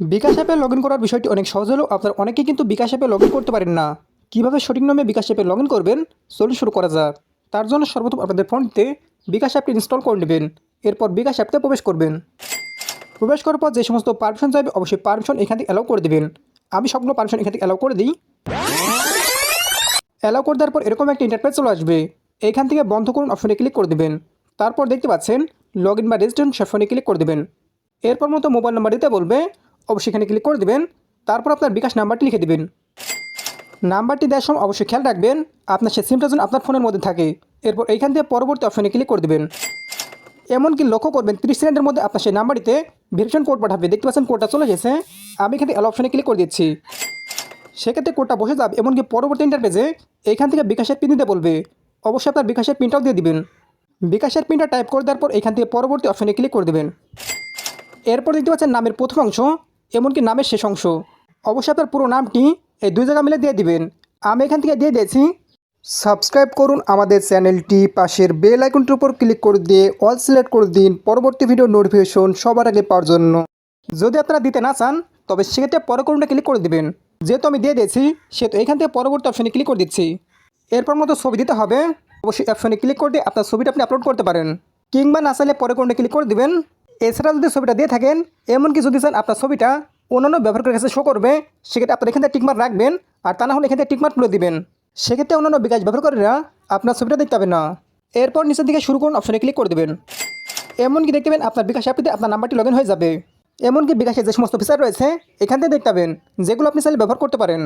বিকাশ অ্যাপে log in করার বিষয়টি অনেক সহজ হলেও আপনার অনেকেই কিন্তু বিকাশ অ্যাপে লগ ইন করতে পারেন না। কীভাবে সঠিক নামে বিকাশ অ্যাপে লগ ইন করবেন? চলুন শুরু করা যাক। তার জন্য সর্বপ্রথম আপনাদের ফোনটিতে বিকাশ অ্যাপটি ইনস্টল করে নেবেন। এরপর বিকাশ অ্যাপতে প্রবেশ করবেন। প্রবেশ করার পর যে সমস্ত পারমিশন চাইবে, অবশ্যই পারমিশন এখান থেকে অ্যালাউ করে দেবেন। আমি সবগুলো পারমিশন এখান থেকে অ্যালাউ করে দিই। অ্যালাউ করে দেওয়ার পর এরকম একটা ইন্টারপ্রেস চলে আসবে। এইখান থেকে বন্ধ করুন অপশনে ক্লিক করে দেবেন। তারপর দেখতে পাচ্ছেন লগ ইন বা রেজিস্ট্রেশন সেফনে ক্লিক করে দেবেন। এরপর মতো মোবাইল নাম্বার দিতে বলবে। অবশ্যই এখানে ক্লিক করে দেবেন, তারপর আপনার বিকাশ নাম্বারটি লিখে দেবেন। নাম্বারটি দেওয়ার সময় অবশ্যই খেয়াল রাখবেন, আপনার সে সিমটা যেন আপনার ফোনের মধ্যে থাকে। এরপর এইখান থেকে পরবর্তী অপশনে ক্লিক করে দেবেন। এমনকি লক্ষ্য করবেন, তিরিশ সেকেন্ডের মধ্যে আপনার সেই নাম্বারটিতে ভেরিফিকেশন কোড পাঠাবে। দেখতে পাচ্ছেন কোডটা চলে গেছে আমি এখানে এল অপশনে ক্লিক করে দিচ্ছি। সেক্ষেত্রে কোডটা বসে যাবে, এমনকি পরবর্তী ইন্টারপেজে এইখান থেকে বিকাশের পিন দিতে বলবে। অবশ্যই আপনার বিকাশের পিনটাও দিয়ে দিবেন। বিকাশের পিনটা টাইপ করে দেওয়ার পর এখান থেকে পরবর্তী অপশনে ক্লিক করে দেবেন। এরপর দেখতে পাচ্ছেন নামের প্রথম অংশ এমনকি নামের শেষ অংশ। অবশ্যই আপনার পুরো নামটি এই দুই জায়গা মিলে দিয়ে দিবেন। আমি এখান থেকে দিয়ে দিয়েছি। সাবস্ক্রাইব করুন আমাদের চ্যানেলটি। পাশের বেল আইকনটির উপর ক্লিক করে দিয়ে অল সিলেক্ট করে দিন পরবর্তী ভিডিও নোটিফিকেশন সবার আগে পাওয়ার জন্য। যদি আপনারা দিতে না চান, তবে সেক্ষেত্রে পরে করুনটা ক্লিক করে দেবেন। যেহেতু আমি দিয়ে দিয়েছি, সেহেতু এখান থেকে পরবর্তী অপশনে ক্লিক করে দিচ্ছি। এরপর মতো ছবি দিতে হবে। অবশ্যই অপশনে ক্লিক করে দিয়ে আপনার ছবিটা আপনি আপলোড করতে পারেন। কিংবা না চাইলে পরে কোনটা ক্লিক করে দিবেন। এছাড়া যদি ছবিটা দিয়ে থাকেন, এমনকি যদি চান আপনার ছবিটা অন্যান্য ব্যবহারকারীর কাছে শো করবে, সেক্ষেত্রে আপনার এখান থেকে টিকমার্ক রাখবেন আর তা না হলে এখান থেকে টিকমার্ক তুলে দিবেন। সেক্ষেত্রে অন্যান্য বিকাশ ব্যবহারকারীরা আপনার ছবিটা দেখতে পাবেন না। এরপর নিচের দিকে শুরু করুন অপশনে ক্লিক করে দেবেন। এমনকি দেখতে পাবেন আপনার বিকাশ অ্যাপটিতে আপনার নাম্বারটি লগ হয়ে যাবে। এমনকি বিকাশের যে সমস্ত ফিচার রয়েছে, এখান থেকে দেখতে পাবেন যেগুলো আপনি চাইলে ব্যবহার করতে পারেন।